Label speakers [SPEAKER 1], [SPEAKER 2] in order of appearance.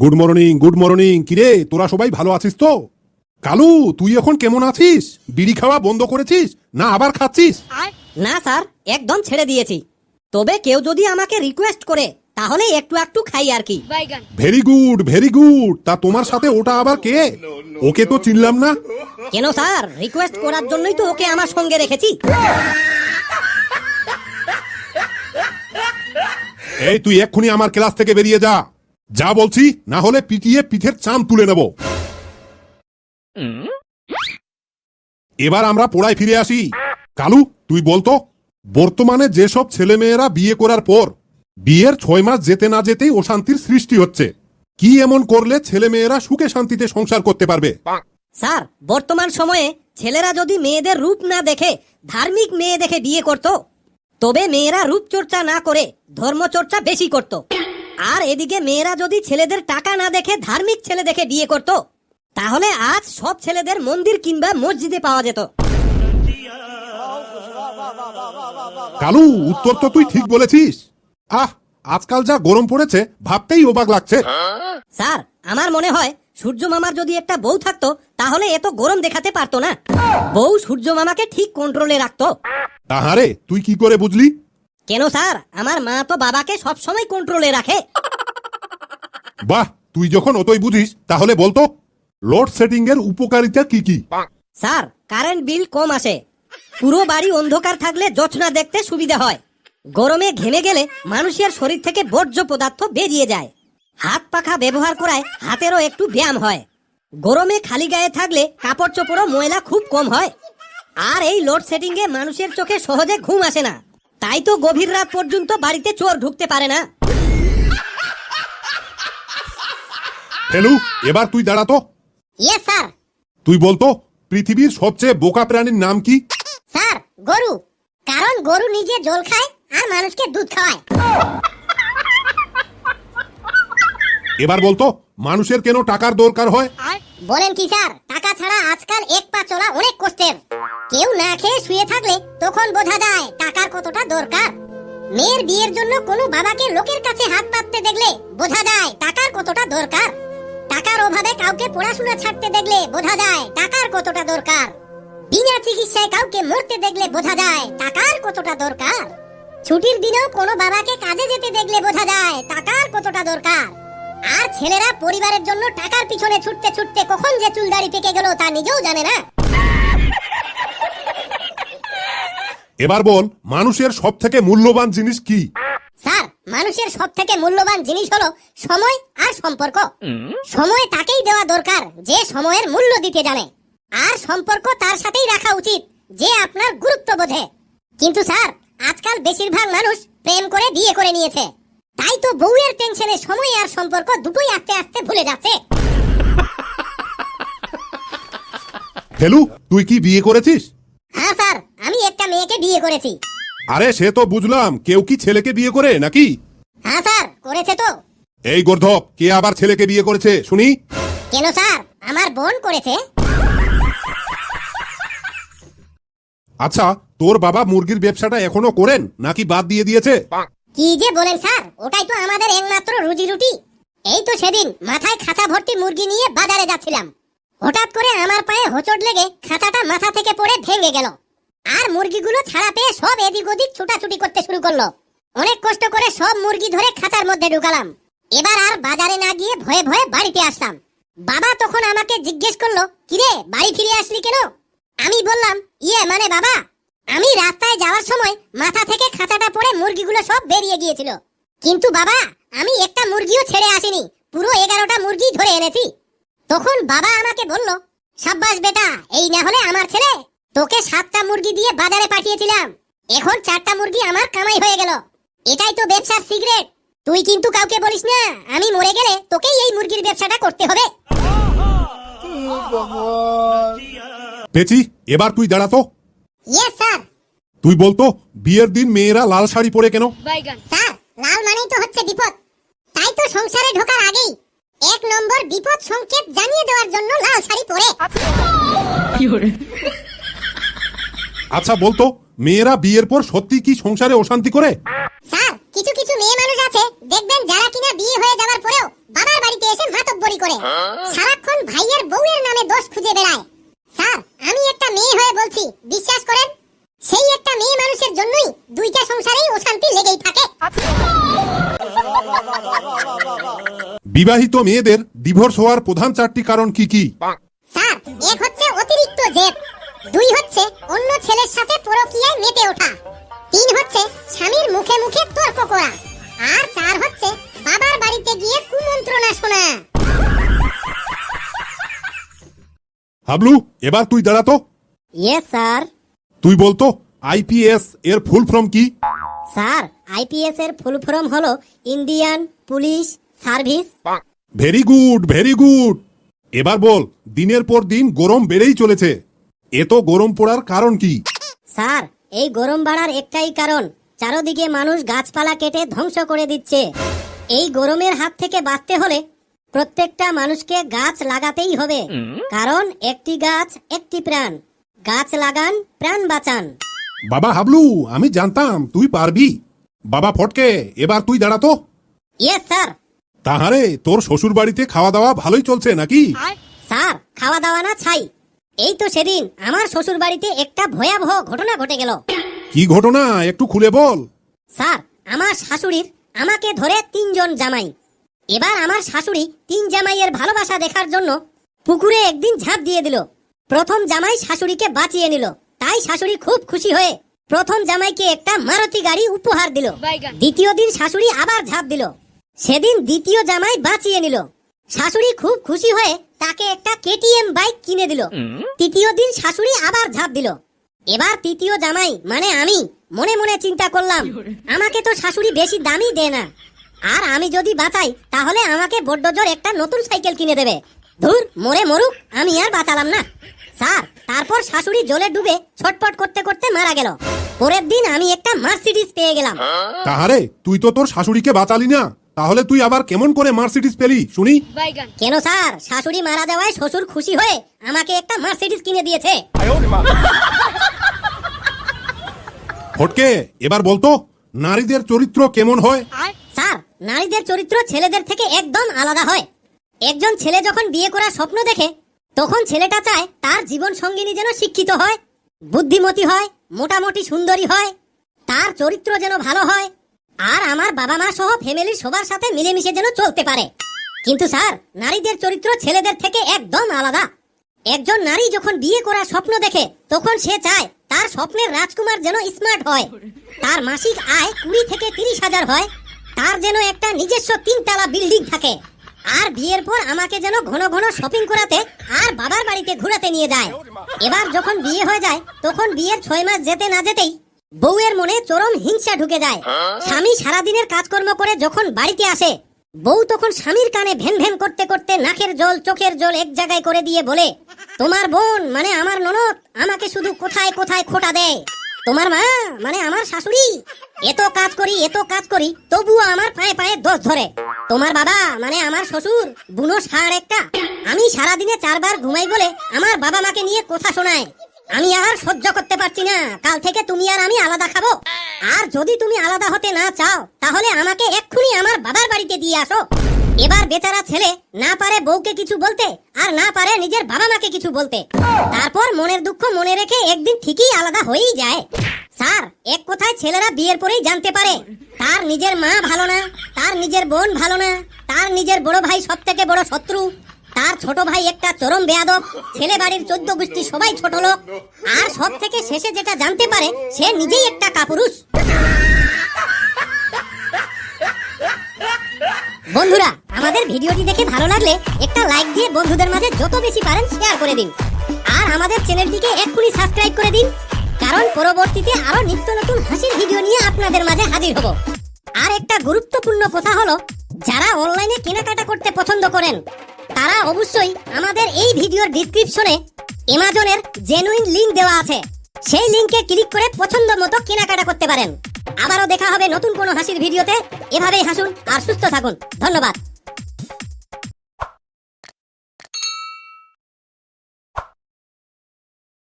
[SPEAKER 1] Good morning good morning. কিরে তোরা সবাই ভালো আছিস তো? কালু তুই এখন কেমন আছিস? বিড়ি খাওয়া বন্ধ করেছিস? না আবার খাচ্ছিস?
[SPEAKER 2] না স্যার একদম ছেড়ে দিয়েছি। তবে কেউ যদি আমাকে রিকোয়েস্ট করে তাহলে একটু একটু খাই আর কি।
[SPEAKER 1] ভেরি গুড ভেরি গুড তা তোমার সাথে ওটা আবার কে? ওকে তো চিনলাম না।
[SPEAKER 2] কেন স্যার? রিকোয়েস্ট করার জন্যই তো ওকে আমার সঙ্গে রেখেছি।
[SPEAKER 1] এই, তুই এক্ষুনি আমার ক্লাস থেকে বেরিয়ে যা। যা বলছি, না হলে পিটিয়ে পিঠের চাম তুলে নেব। এবার আমরা পড়ায় ফিরে আসি। কালু, তুই বলতো, বর্তমানে যেসব ছেলেমেয়েরা বিয়ে করার পর বিয়ের ছয় মাস যেতে না যেতেই অশান্তির সৃষ্টি হচ্ছে। কি এমন করলে ছেলেমেয়েরা সুখে শান্তিতে সংসার করতে পারবে?
[SPEAKER 2] স্যার, বর্তমান সময়ে ছেলেরা যদি মেয়েদের রূপ না দেখে, ধার্মিক মেয়ে দেখে বিয়ে করত তবে মেয়েরা রূপচর্চা না করে ধর্মচর্চা বেশি করত। আর এদিকে মেয়েরা যদি ছেলেদের টাকা না দেখে ধার্মিক ছেলে দেখে বিয়ে করত তাহলে আজ সব ছেলেদের মন্দির কিংবা মসজিদে পাওয়া যেত।
[SPEAKER 1] কালু উত্তর তো তুই ঠিক বলেছিস। আহ আজকাল যা গরম পড়েছে ভাবতেই অবাক লাগছে।
[SPEAKER 2] স্যার আমার মনে হয় সূর্য মামার যদি একটা বউ থাকতো তাহলে এত গরম দেখাতে পারতো না। বউ সূর্য মামাকে ঠিক কন্ট্রোলে রাখতো।
[SPEAKER 1] তাহারে তুই কি করে বুঝলি?
[SPEAKER 2] কেন স্যার? আমার মা তো বাবাকে সব সময় কন্ট্রোলে রাখে।
[SPEAKER 1] বাহ তুই যখন অতই বুঝিস তাহলে বলতো লোড সেটিং এর উপকারিতা কি কি?
[SPEAKER 2] স্যার কারেন্ট বিল কম আসে। পুরো বাড়ি অন্ধকার থাকলে জোছনা দেখতে সুবিধা হয়। গরমে ঘেমে গেলে মানুষের শরীর থেকে বর্জ্য পদার্থ বেরিয়ে যায়। হাত পাখা ব্যবহার করায় হাতেরও একটু ব্যায়াম হয়। গরমে খালি গায়ে থাকলে কাপড় চোপড়ও ময়লা খুব কম হয়। আর এই লোড সেটিং এ মানুষের চোখে সহজে ঘুম আসে না। তাই তো গভীর রাত পর্যন্ত বাড়িতে চোর ঢুকতে পারে না।
[SPEAKER 1] ফেলু এবার তুই দাঁড়াতো
[SPEAKER 2] ইয়ে স্যার
[SPEAKER 1] তুই বলতো পৃথিবীর সবচেয়ে বোকা প্রাণীর নাম কি?
[SPEAKER 2] স্যার গরু। কারণ গরু নিজে জল খায় আর মানুষকে দুধ খাওয়ায়।
[SPEAKER 1] এবার বলতো, মানুষের কেন টাকার দরকার হয়?
[SPEAKER 2] বলেন কি স্যার, টাকা ছাড়া আজকাল এক পা চলা অনেক কষ্টের। কেউ না খেয়ে শুয়ে থাকলে তখন বোঝা যায় টাকার কতটা দরকার। মেয়ের বিয়ের জন্য কোনো বাবাকে লোকের কাছে হাত পাততে দেখলে বোঝা যায় টাকার কতটা দরকার। টাকার অভাবে কাউকে পড়াশোনা ছাড়তে দেখলে বোঝা যায় টাকার কতটা দরকার। বিনা চিকিৎসায় কাউকে মরতে দেখলে বোঝা যায় টাকার কতটা দরকার। ছুটির দিনেও কোনো বাবাকে কাজে যেতে দেখলে বোঝা যায় টাকার কতটা দরকার। আর ছেলেরা পরিবারের জন্য টাকার পিছনে ছুটতে ছুটতে কখন যে চুল দাড়ি পেকে গেল তা নিজেও জানে না।
[SPEAKER 1] এবার বল মানুষের সব থেকে মূল্যবান জিনিস কি?
[SPEAKER 2] স্যার মানুষের সব থেকে মূল্যবান জিনিস হলো সময় আর সম্পর্ক। সময় তাকেই দেওয়া দরকার যে সময়ের মূল্য দিতে জানে। আর সম্পর্ক তার সাথেই রাখা উচিত যে আপনার গুরুত্ব বোঝে। কিন্তু স্যার আজকাল বেশিরভাগ মানুষ প্রেম করে বিয়ে করে নিয়েছে। তাই তো বউয়ের টেনশনে সময় আর সম্পর্ক দুটোই আস্তে আস্তে ভুলে যাচ্ছে।
[SPEAKER 1] ফেলু তুই কি বিয়ে করেছিস?
[SPEAKER 2] হ্যাঁ স্যার আমি একটা মেয়েকে বিয়ে করেছি।
[SPEAKER 1] আরে সে তো বুঝলাম কেউ কি ছেলেকে বিয়ে করে নাকি?
[SPEAKER 2] হ্যাঁ স্যার করেছে তো।
[SPEAKER 1] এই গর্ধপ কে আবার ছেলেকে বিয়ে করেছে শুনি?
[SPEAKER 2] কেন স্যার আমার বোন করেছে।
[SPEAKER 1] আচ্ছা তোর বাবা মুরগির ব্যবসাটা এখনও করেন নাকি বাদ দিয়ে দিয়েছে?
[SPEAKER 2] কি যে বলেন স্যার, ওটাই তো আমাদের একমাত্র রুজি রুটি। এই তো সেদিন মাথায় খাতা ভর্তি মুরগি নিয়ে বাজারে যাচ্ছিলাম। হঠাৎ করে আমার পায়ে হোঁচট লেগে খাতাটা মাথা থেকে পড়ে ভেঙে গেল। আর মুরগিগুলো ছাড়া পেয়ে সব এদিক ওদিক ছুটাছুটি করতে শুরু করল। অনেক কষ্ট করে সব মুরগি ধরে খাঁচার মধ্যে ঢুকালাম। এবার আর বাজারে না গিয়ে ভয়ে ভয়ে বাড়িতে আসলাম। বাবা তখন আমাকে জিজ্ঞেস করল, কিরে, বাড়ি ফিরে আসলি কেন? আমি বললাম ইয়ে মানে বাবা আমি রাস্তায় যাওয়ার সময় মাথা থেকে খাঁচাটা পড়ে মুরগিগুলো সব বেরিয়ে গিয়েছিল। কিন্তু বাবা আমি একটা মুরগিও ছেড়ে আসিনি। পুরো এগারোটা মুরগি ধরে এনেছি। তখন বাবা আমাকে বলল সাব্বাস বেটা এই না হলে আমার ছেলে তোকে সাতটা মুরগি দিয়ে বাজারে পাঠিয়েছিলাম। এখন চারটা মুরগি আমার কামাই হয়ে গেল। এটাই তো ব্যবসার সিক্রেট। তুই কিন্তু কাউকে বলিস না আমি মরে গেলে তোকেই এই মুরগির ব্যবসাটা করতে হবে।
[SPEAKER 1] পেছি এবার তুই দাঁড়াতো
[SPEAKER 2] ইয়েস
[SPEAKER 1] তুই বলতো বিয়ের দিন মেয়েরা লাল শাড়ি পরে কেন?
[SPEAKER 2] স্যার লাল মানেই তো হচ্ছে বিপদ। তাই তো সংসারে ঢোকার আগেই এক নম্বর বিপদ সংকেত জানিয়ে দেওয়ার জন্য লাল শাড়ি পরে।
[SPEAKER 1] আচ্ছা বলতো মেয়েরা বিয়ের পর সত্যি কি সংসারে অশান্তি করে?
[SPEAKER 2] স্যার কিছু কিছু মেয়ে মানুষ আছে দেখবেন যারা কিনা বিয়ে হয়ে যাওয়ার পরেও বাবার বাড়িতে এসে মাতব্বরি করে। সারাক্ষণ ভাইয়ের বউয়ের নামে দোষ খুঁজে বেড়ায়। স্যার আমি একটা মেয়ে হয়ে বলছি বিশ্বাস করেন? সেই একটা মেয়ে মানুষের জন্যই দুইটা সংসারেই অশান্তি লেগেই থাকে।
[SPEAKER 1] বিবাহিত মেয়েদের ডিভোর্স হওয়ার প্রধান চারটি কারণ কি কি?
[SPEAKER 2] স্যার এক হচ্ছে অতিরিক্ত জেদ দুই হচ্ছে অন্য ছেলের সাথে পরকীয়ায় মেতে ওঠা তিন হচ্ছে স্বামীর মুখে মুখে তর্ক করা আর চার হচ্ছে বাবার বাড়িতে গিয়ে কুমন্ত্রণা শোনা।
[SPEAKER 1] হাবলু এবার তুই দাঁড়াতো
[SPEAKER 2] ইয়েস স্যার
[SPEAKER 1] তুই বলতো আইপিএস এর ফুল ফর্ম কি?
[SPEAKER 2] স্যার আইপিএস এর ফুল ফর্ম হলো Indian police service.
[SPEAKER 1] Very good very good এবার বল দিনের পর দিন গরম বেড়েই চলেছে। এত গরম পড়ার কারণ কি?
[SPEAKER 2] স্যার এই গরম বাড়ার একটাই কারণ চারদিকে মানুষ গাছপালা কেটে ধ্বংস করে দিচ্ছে। এই গরমের হাত থেকে বাঁচতে হলে প্রত্যেকটা মানুষকে গাছ লাগাতেই হবে। কারণ একটি গাছ একটি প্রাণ। গাছ লাগান প্রাণ বাঁচান।
[SPEAKER 1] বাবা হাবলু আমি জানতাম তুই পারবি। বাবা ফটকে এবার তুই দাঁড়াতো
[SPEAKER 2] ইয়েস স্যার
[SPEAKER 1] তাহারে তোর শ্বশুর বাড়িতে খাওয়া দাওয়া ভালোই চলছে নাকি?
[SPEAKER 2] স্যার খাওয়া দাওয়া না ছাই। এই তো সেদিন আমার শ্বশুর বাড়িতে একটা ভয়াবহ ঘটনা ঘটে গেল।
[SPEAKER 1] কি ঘটনা? একটু খুলে বল।
[SPEAKER 2] স্যার আমার শাশুড়ির আমাকে ধরে তিনজন জামাই। এবার আমার শাশুড়ি তিন জামাইয়ের ভালোবাসা দেখার জন্য পুকুরে একদিন ঝাঁপ দিয়ে দিল। প্রথম জামাই শাশুড়িকে বাঁচিয়ে নিল। তাই শাশুড়ি খুব খুশি হয়ে প্রথম জামাইকে একটা মারুতি গাড়ি উপহার দিল। দ্বিতীয় দিন শাশুড়ি আবার ঝাঁপ দিল। সেদিন দ্বিতীয় জামাই বাঁচিয়ে নিল। শাশুড়ি খুব খুশি হয়ে তাকে একটা কেটিএম বাইক কিনে দিল। তৃতীয় দিন শাশুড়ি আবার ঝাঁপ দিল। এবার তৃতীয় জামাই মানে আমি মনে মনে চিন্তা করলাম আমাকে তো শাশুড়ি বেশি দামই দেয় না। আর আমি যদি বাঁচাই তাহলে আমাকে বড্ড জোর একটা নতুন সাইকেল কিনে দেবে। ধুর মরে মরুক আমি আর বাঁচালাম না। স্যার তারপর শাশুড়ি জলে ডুবে ছটপট করতে করতে মারা গেল। পরের দিন আমি একটা মার্সিডিজ পেয়ে গেলাম।
[SPEAKER 1] তাহারে তুই তো তোর শাশুড়িকে বাঁচালি না। তাহলে তুই আবার কেমন করে মার্সিডিস পেলি শুনি?
[SPEAKER 2] কেন স্যার? শাশুড়ি মারা যাওয়ায় শ্বশুর খুশি হয়ে আমাকে একটা মার্সিডিজ কিনে দিয়েছে।
[SPEAKER 1] ফটকে এবার বলতো নারীদের চরিত্র কেমন হয়?
[SPEAKER 2] স্যার নারীদের চরিত্র ছেলেদের থেকে একদম আলাদা হয়। একজন ছেলে যখন বিয়ে করার স্বপ্ন দেখে তখন ছেলেটা চায় তার জীবন সঙ্গিনী যেন শিক্ষিত হয়, বুদ্ধিমতী হয়, মোটামুটি সুন্দরী হয়, তার চরিত্র যেন ভালো হয়, আর আমার বাবা মা সহ ফ্যামিলির সবার সাথে মিলেমিশে যেন চলতে পারে। কিন্তু স্যার, নারীদের চরিত্র ছেলেদের থেকে একদম আলাদা। একজন নারী যখন বিয়ে করার স্বপ্ন দেখে, তখন সে চায় তার স্বপ্নের রাজকুমার যেন স্মার্ট হয়। তার মাসিক আয় কুড়ি থেকে তিরিশ হাজার হয়। তার যেন একটা নিজস্ব তিনতলা বিল্ডিং থাকে। আর বিয়ের পর আমাকে যেন ঘন ঘন শপিং করাতে আর বাবার বাড়িতে ঘুরাতে নিয়ে যায়। এবার যখন বিয়ে হয়ে যায়, তখন বিয়ের ছয় মাস যেতে না যেতেই বউয়ের মনে চরম হিংসা ঢুকে যায়। স্বামী সারাদিনের কাজকর্ম করে যখন বাড়িতে আসে, বউ তখন স্বামীর কানে ভ্যান ভ্যান করতে করতে নাকের জল, চোখের জল এক জায়গায় করে দিয়ে বলে, তোমার বোন মানে আমার ননদ, আমাকে শুধু কোথায় কোথায় খোটা দেয়? তোমার মা মানে আমার শাশুড়ি। এত কাজ করি, এত কাজ করি, তবুও আমার পায়ে পায়ে দোষ ধরে। তোমার বাবা মানে আমার শ্বশুর, বুনো সার একটা। আমি সারাদিনে চারবার ঘুমাই বলে আমার বাবা মাকে নিয়ে কথা শোনায়। আমি আর সহ্য করতে পারছি না। কাল থেকে তুমি আর আমি আলাদা খাব। আর যদি তুমি আলাদা হতে না চাও, তাহলে আমাকে এক্ষুনি আমার বাবার বাড়িতে দিয়ে আসো। এবার বেচারা ছেলে না পারে বউকে কিছু বলতে আর না পারে নিজের বাবা মাকে কিছু বলতে। তারপর মনের দুঃখ মনে রেখে একদিন ঠিকই আলাদা হয়েই যায়। স্যার, এক কথায় ছেলেরা বিয়ের পরেই জানতে পারে, তার নিজের মা ভালো না, তার নিজের বোন ভালো না, তার নিজের বড় ভাই সব থেকে বড় শত্রু, তার ছোট ভাই একটা চরম বেয়াদব, ছেলে বাড়ির চোদ্দ গোষ্ঠী সবাই ছোট লোক, আর সব থেকে শেষে যেটা জানতে পারে, সে নিজেই একটা কাপুরুষ। বন্ধুরা, আমাদের ভিডিওটি দেখে ভালো লাগলে একটা লাইক দিয়ে বন্ধুদের মাঝে যত বেশি পারেন শেয়ার করে দিন। আর আমাদের চ্যানেলটিকে এক্ষুনি সাবস্ক্রাইব করে দিন, কারণ পরবর্তীতে আরও নিত্য নতুন হাসির ভিডিও নিয়ে আপনাদের মাঝে হাজির হব। আর একটা গুরুত্বপূর্ণ কথা হলো, যারা অনলাইনে কেনাকাটা করতে পছন্দ করেন, তারা অবশ্যই আমাদের এই ভিডিওর ডিসক্রিপশনে অ্যামাজনের জেনুইন লিংক দেওয়া আছে। সেই লিংকে ক্লিক করে পছন্দ মতো কেনাকাটা করতে পারেন। আবারও দেখা হবে নতুন কোনো হাসির ভিডিওতে। এভাবেই হাসুন আর সুস্থ থাকুন। ধন্যবাদ।